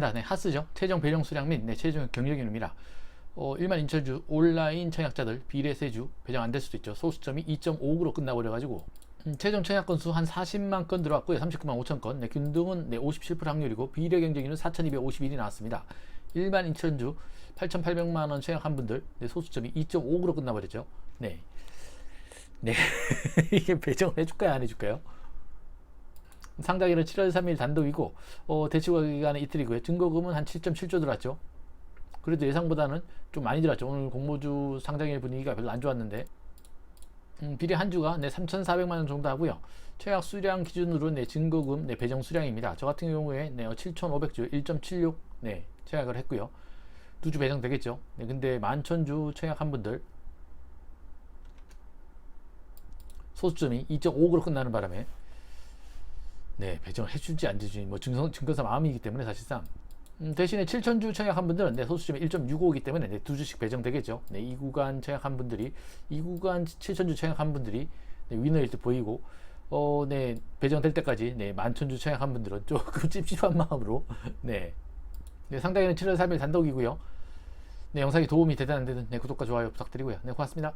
갑니다. 네, 하스죠. 최종 배정 수량 및 네, 최종 경력입니다. 어, 1만 인천주 온라인 청약자들 비례세주 배정 안 될 수도 있죠. 소수점이 2.5로 끝나버려가지고 음, 최종 청약 건수 한 40만 건 들어왔고요. 39만 5천 건. 네, 균등은 네, 57% 확률이고 비례 경쟁률은 4,251이 나왔습니다. 일반 인천주 8,800만 원 청약한 분들 네, 소수점이 2.5로 끝나버렸죠. 네, 네 이게 배정을 해줄까요, 안 해줄까요? 상당일은 7월 3일 단독이고 어, 대출 기간은 이틀이고요. 증거금은 한 7.7조 들어왔죠. 그래도 예상보다는 좀 많이 들어왔죠. 오늘 공모주 상장일 분위기가 별로 안 좋았는데 음, 비례 한 주가 네, 3,400만 원 정도 하고요. 최악 수량 기준으로 네, 증거금 네, 배정 수량입니다. 저 같은 경우에 네, 7,500주 1.76 네, 청약을 했고요. 두 주 배정 되겠죠. 네, 근데 만천주 청약한 분들 소수점이 2.5로 끝나는 바람에 네, 배정을 해줄지 안 해줄지 뭐 증서, 증거사 마음이기 때문에 사실상 음, 대신에 7천주 청약한 분들은 네, 소수점이 1.65이기 때문에 네, 두 주씩 배정되겠죠. 네, 이 구간 청약한 분들이 이 구간 7천주 청약한 분들이 네, 위너일 때 보이고 어, 네, 배정될 때까지 네, 만천주 청약한 분들은 조금 찝찝한 마음으로 네, 네 상당히는 7월 3일 단독이고요. 네, 영상이 도움이 되다는 데는 네, 구독과 좋아요 부탁드리고요. 네, 고맙습니다.